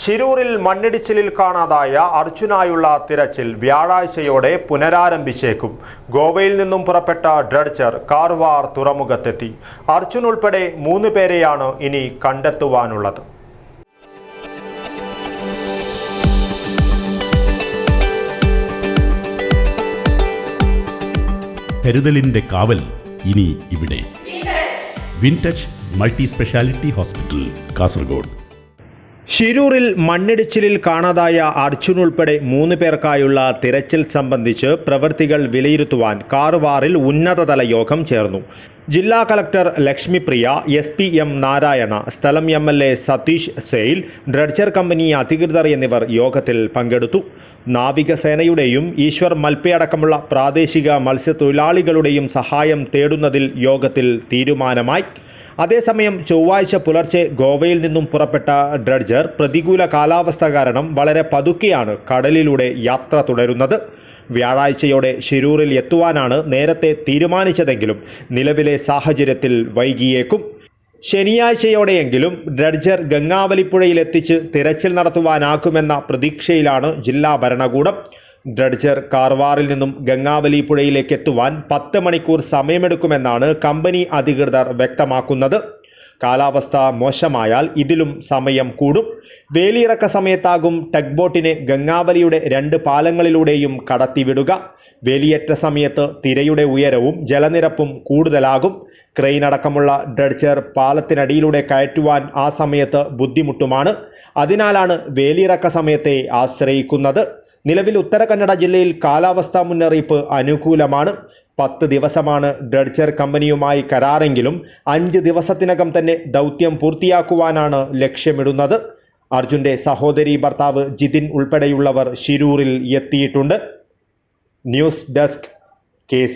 ശിരൂരിൽ മണ്ണിടിച്ചിലിൽ കാണാതായ അർജുനായുള്ള തിരച്ചിൽ വ്യാഴാഴ്ചയോടെ പുനരാരംഭിച്ചേക്കും. ഗോവയിൽ നിന്നും പുറപ്പെട്ട ഡ്രഡ്ജർ കാർവാർ തുറമുഖത്തെത്തി. അർജുൻ ഉൾപ്പെടെ മൂന്ന് പേരെയാണ് ഇനി കണ്ടെത്തുവാനുള്ളത്. കരുതലിന്റെ കാവൽ ഇനി ഇവിടെ. Wintouch multi speciality hospital Kasaragod. ഷിരൂരിൽ മണ്ണിടിച്ചിലിൽ കാണാതായ അർജുൻ ഉൾപ്പെടെ മൂന്ന് പേർക്കായുള്ള തിരച്ചിൽ സംബന്ധിച്ച് പ്രവൃത്തികൾ വിലയിരുത്തുവാൻ കാർവാറിൽ ഉന്നതതല യോഗം ചേർന്നു. ജില്ലാ collector Lakshmipriya S P M Narayana സ്ഥലം M L A Satish Sail dredger company അധികൃതർ എന്നിവർ യോഗത്തിൽ പങ്കെടുത്തു. നാവികസേനയുടെയും ഈശ്വർ മൽപ്പയടക്കമുള്ള പ്രാദേശിക മത്സ്യത്തൊഴിലാളികളുടെയും സഹായം തേടുന്നതിൽ യോഗത്തിൽ തീരുമാനമായി. അതേസമയം ചൊവ്വാഴ്ച പുലർച്ചെ ഗോവയിൽ നിന്നും പുറപ്പെട്ട ഡ്രഡ്ജർ പ്രതികൂല കാലാവസ്ഥ കാരണം വളരെ പതുക്കെയാണ് കടലിലൂടെ യാത്ര തുടരുന്നത്. വ്യാഴാഴ്ചയോടെ ഷിരൂരിൽ എത്തുവാനാണ് നേരത്തെ തീരുമാനിച്ചതെങ്കിലും നിലവിലെ സാഹചര്യത്തിൽ വൈകിയേക്കും. ശനിയാഴ്ചയോടെയെങ്കിലും ഡ്രഡ്ജർ ഗംഗാവലിപ്പുഴയിലെത്തിച്ച് തിരച്ചിൽ നടത്തുവാനാക്കുമെന്ന പ്രതീക്ഷയിലാണ് ജില്ലാ ഭരണകൂടം. ഡ്രഡ്ജർ കാർവാറിൽ നിന്നും ഗംഗാവലി പുഴയിലേക്ക് എത്തുവാൻ പത്ത് മണിക്കൂർ സമയമെടുക്കുമെന്നാണ് കമ്പനി അധികൃതർ വ്യക്തമാക്കുന്നത്. കാലാവസ്ഥ മോശമായാൽ ഇതിലും സമയം കൂടും. വേലിയിറക്ക സമയത്താകും ടഗ് ബോട്ടിനെ ഗംഗാവലിയുടെ രണ്ട് പാലങ്ങളിലൂടെയും കടത്തിവിടുക. വേലിയേറ്റ സമയത്ത് തിരയുടെ ഉയരവും ജലനിരപ്പും കൂടുതലാകും. ക്രെയിൻ അടക്കമുള്ള ഡ്രഡ്ജർ പാലത്തിനടിയിലൂടെ കയറ്റുവാൻ ആ സമയത്ത് ബുദ്ധിമുട്ടുമാണ്. അതിനാലാണ് വേലിയിറക്ക സമയത്തെ ആശ്രയിക്കുന്നത്. നിലവിൽ ഉത്തര കന്നഡ ജില്ലയിൽ കാലാവസ്ഥാ മുന്നറിയിപ്പ് അനുകൂലമാണ്. പത്ത് ദിവസമാണ് ഡ്രഡ്ജർ കമ്പനിയുമായി കരാറെങ്കിലും അഞ്ച് ദിവസത്തിനകം തന്നെ ദൗത്യം പൂർത്തിയാക്കുവാനാണ് ലക്ഷ്യമിടുന്നത്. അർജുന്റെ സഹോദരി ഭർത്താവ് ജിതിൻ ഉൾപ്പെടെയുള്ളവർ ഷിരൂരിൽ എത്തിയിട്ടുണ്ട്. News desk K